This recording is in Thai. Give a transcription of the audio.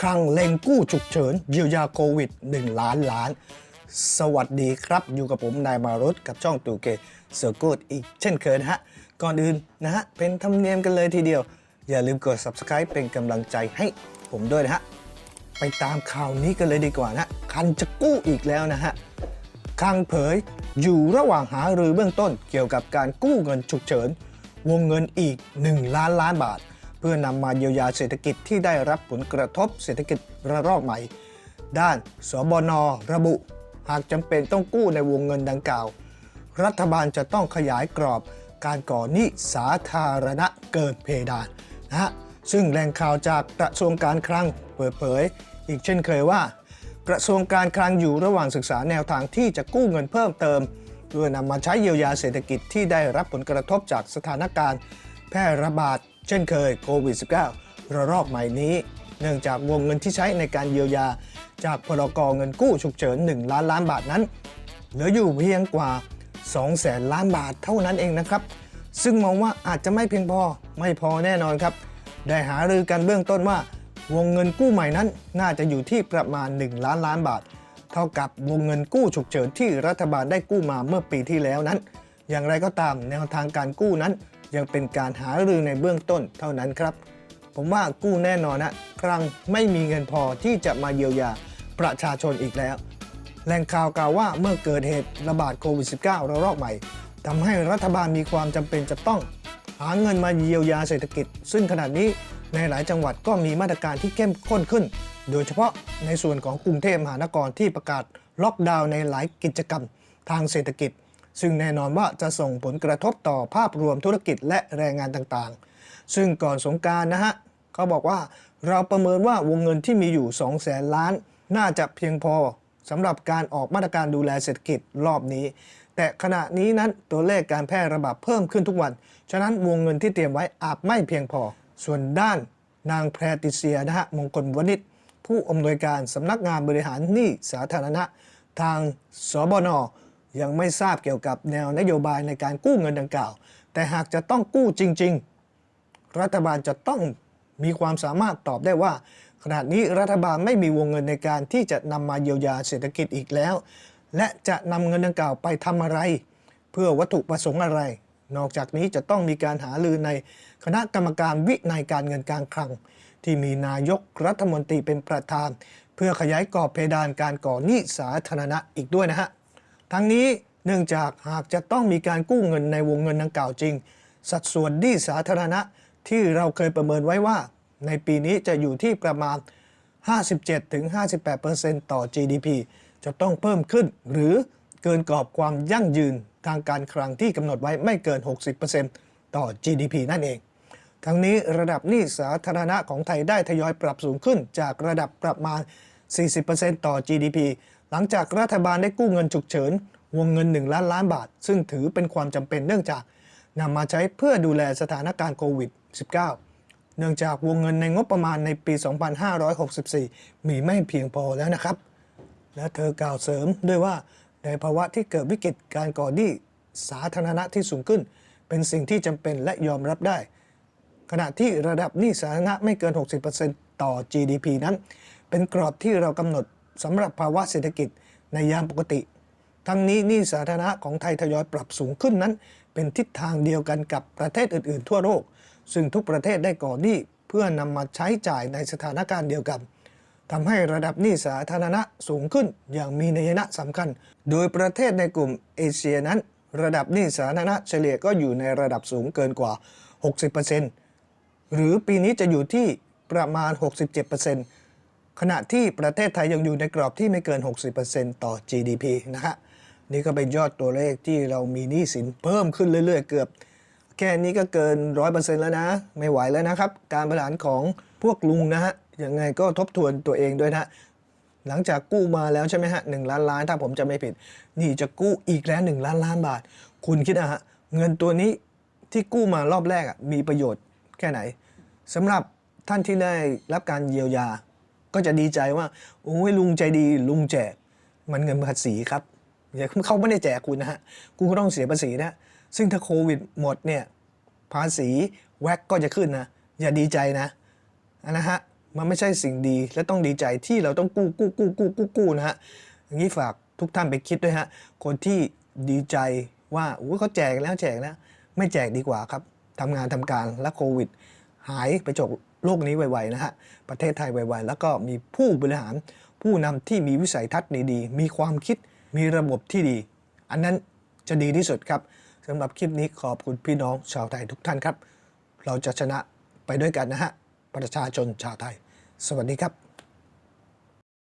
ครั้งเล็งกู้ฉุกเฉินเยียวยาโควิด 1 ล้านล้าน สวัสดีครับ อยู่กับผมนายมารุตกับช่องตูเกเสือกูดอีกเช่นเคยนะฮะ ก่อนอื่นนะฮะ เป็นธรรมเนียมกันเลยทีเดียว อย่าลืมกด subscribe เป็นกำลังใจให้ผมด้วยนะฮะ ไปตามข่าวนี้กันเลยดีกว่านะคันจะกู้อีกแล้วนะฮะคลังเผยอยู่ระหว่างหารือเบื้องต้นเกี่ยวกับการกู้เงินฉุกเฉินวงเงินอีก 1 ล้านล้านบาท พื่อนำมาเยียวยาเศรษฐกิจที่ได้รับผลกระทบเศรษฐกิจระลอกใหม่ ด้านสบนระบุ หากจำเป็นต้องกู้ในวงเงินดังกล่าว รัฐบาลจะต้องขยายกรอบการก่อหนี้สาธารณะเกินเพดานนะฮะซึ่งแหล่งข่าวจากกระทรวงการคลังเปิดเผย อีกเช่นเคยว่า กระทรวงการคลังอยู่ระหว่างศึกษาแนวทางที่จะกู้เงินเพิ่มเติมเพื่อนำมาใช้เยียวยาเศรษฐกิจที่ได้รับผลกระทบจากสถานการณ์ แพร่ระบาด เช่นเคยโควิด -19 ระลอกใหม่นี้ เนื่องจากวงเงินที่ใช้ในการเยียวยา จากพรกเงินกู้ฉุกเฉิน 1 ล้านล้านบาทนั้น เหลืออยู่เพียงกว่า 2 แสนล้านบาทเท่านั้นเองนะครับ ซึ่งมองว่าอาจจะไม่เพียงพอไม่พอแน่นอนครับ ได้หารือกันเบื้องต้นว่า วงเงินกู้ใหม่นั้นน่าจะอยู่ที่ประมาณ 1 ล้านล้านบาท เท่ากับวงเงินกู้ฉุกเฉินที่รัฐบาลได้กู้มาเมื่อปีที่แล้วนั้น อย่างไรก็ตามแนวทางการกู้นั้น ยังเป็นการหารือในเบื้องต้นเท่านั้นครับ ผมว่ากู้แน่นอนนะครั้งไม่มีเงินพอที่จะมาเยียวยาประชาชนอีกแล้ว แหล่งข่าวกล่าวว่าเมื่อเกิดเหตุระบาดโควิด -19 ระลอกใหม่ทำให้รัฐบาลมีความจำเป็นจะต้อง หาเงินมาเยียวยาเศรษฐกิจ ซึ่งขณะนี้ในหลายจังหวัดก็มีมาตรการที่เข้มข้นขึ้น โดยเฉพาะในส่วนของกรุงเทพมหานครที่ประกาศล็อกดาวน์ในหลายกิจกรรมทางเศรษฐกิจ ซึ่งแน่นอนว่าจะส่งผลกระทบต่อภาพรวมธุรกิจและแรงงานต่างๆ ซึ่งก่อนสงการนะฮะเขาบอกว่าเราประเมินว่าวงเงินที่มีอยู่2แสนล้าน น่าจะเพียงพอสำหรับการออกมาตรการดูแลเศรษฐกิจรอบนี้ แต่ขณะนี้นั้นตัวเลขการแพร่ระบาดเพิ่มขึ้นทุกวัน ฉะนั้นวงเงินที่เตรียมไว้อาจไม่เพียงพอ ส่วนด้านนางแพรติเซียนะฮะมงคลวณิชผู้อำนวยการสำนักงานบริหารหนี้สาธารณะ ทางสบน ยังไม่ทราบเกี่ยวกับแนวนโยบายในการกู้เงินดังกล่าว แต่หากจะต้องกู้จริง ๆ รัฐบาลจะต้องมีความสามารถตอบได้ว่า ขณะนี้รัฐบาลไม่มีวงเงินในการที่จะนำมาเยียวยาเศรษฐกิจอีกแล้ว และจะนำเงินดังกล่าวไปทำอะไร เพื่อวัตถุประสงค์อะไร นอกจากนี้จะต้องมีการหาลือในคณะกรรมการวินัยการเงินการคลัง ที่มีนายกรัฐมนตรีเป็นประธาน เพื่อขยายกรอบเพดานการก่อหนี้สาธารณะอีกด้วยนะฮะ ทั้งนี้เนื่องจากหากจะต้องมีการกู้เงินในวงเงินดังกล่าวจริง สัดส่วนหนี้สาธารณะที่เราเคยประเมินไว้ว่า ในปีนี้จะอยู่ที่ประมาณ 57-58%ต่อ GDP จะต้องเพิ่มขึ้นหรือเกินกรอบความยั่งยืนทางการคลังที่กำหนดไว้ไม่เกิน 60%ต่อ GDP นั่นเอง ทั้งนี้ระดับหนี้สาธารณะของไทยได้ทยอยปรับสูงขึ้นจากระดับประมาณ 40%ต่อ GDP หลังจากรัฐบาลได้กู้เงินฉุกเฉิน วงเงิน 1 ล้านล้านบาท ซึ่งถือเป็นความจำเป็นเนื่องจากนำมาใช้เพื่อดูแลสถานการณ์โควิด -19 เนื่องจากวงเงินในงบประมาณในปี 2564 มีไม่เพียงพอแล้วนะครับ และเธอกล่าวเสริมด้วยว่าในภาวะที่เกิดวิกฤตการก่อหนี้สาธารณะที่สูงขึ้น เป็นสิ่งที่จำเป็นและยอมรับได้ ขณะที่ระดับหนี้สาธารณะไม่เกิน 60%ต่อ GDP นั้น เป็นกรอบที่เรากำหนด สำหรับภาวะเศรษฐกิจในยามปกติ ทั้งนี้หนี้สาธารณะของไทยทยอยปรับสูงขึ้นนั้น เป็นทิศทางเดียวกันกับประเทศอื่นๆ ทั่วโลก ซึ่งทุกประเทศได้ก่อหนี้เพื่อนำมาใช้จ่ายในสถานการณ์เดียวกันทำให้ระดับหนี้สาธารณะสูงขึ้นอย่างมีนัยยะสำคัญ โดยประเทศในกลุ่มเอเชียนั้น ระดับหนี้สาธารณะเฉลี่ยก็อยู่ในระดับสูงเกินกว่า 60%หรือปีนี้จะอยู่ที่ประมาณ 67% ขณะที่ประเทศไทยยังอยู่ในกรอบที่ไม่เกิน 60%ต่อ GDP นะฮะนี่ก็เป็นยอดตัวเลขที่เรามีหนี้สินเพิ่มขึ้นเรื่อยๆ เกือบ แค่นี้ก็เกิน 100%แล้วนะ ไม่ไหวแล้วนะครับ การบริหารของพวกลุงนะฮะยังไงก็ทบทวนตัวเองด้วยนะหลังจากกู้มาแล้วใช่ไหมฮะหนึ่งล้านล้านถ้าผมจะไม่ผิด นี่จะกู้อีกแล้วหนึ่งล้านล้านบาท คุณคิดนะฮะเงินตัวนี้ที่กู้มารอบแรกอะมีประโยชน์แค่ไหนสำหรับท่านที่ได้รับการเยียวยา ก็จะดีใจว่าโอ้ยลุงใจดีลุงแจกมันเงินภาษีครับอย่าเขาไม่ได้แจกคุณนะฮะคุณก็ต้องเสียภาษีนะซึ่งถ้าโควิดหมดเนี่ยภาษีแว็กก็จะขึ้นนะอย่าดีใจนะนะฮะมันไม่ใช่สิ่งดีและต้องดีใจที่เราต้องกู้กู้กู้กู้กู้กู้นะฮะอย่างนี้ฝากทุกท่านไปคิดด้วยฮะคนที่ดีใจว่าโอ้ยเขาแจกแล้วแจกแล้วไม่แจกดีกว่าครับทำงานทำการและโควิด หายไปจากโลกนี้ไวๆนะฮะ ประเทศไทยไวๆ แล้วก็มีผู้บริหาร ผู้นำที่มีวิสัยทัศน์ดีๆ มีความคิด มีระบบที่ดี อันนั้นจะดีที่สุดครับสำหรับคลิปนี้ขอบคุณพี่น้องชาวไทยทุกท่านครับ เราจะชนะไปด้วยกันนะฮะ ประชาชนชาวไทย สวัสดีครับ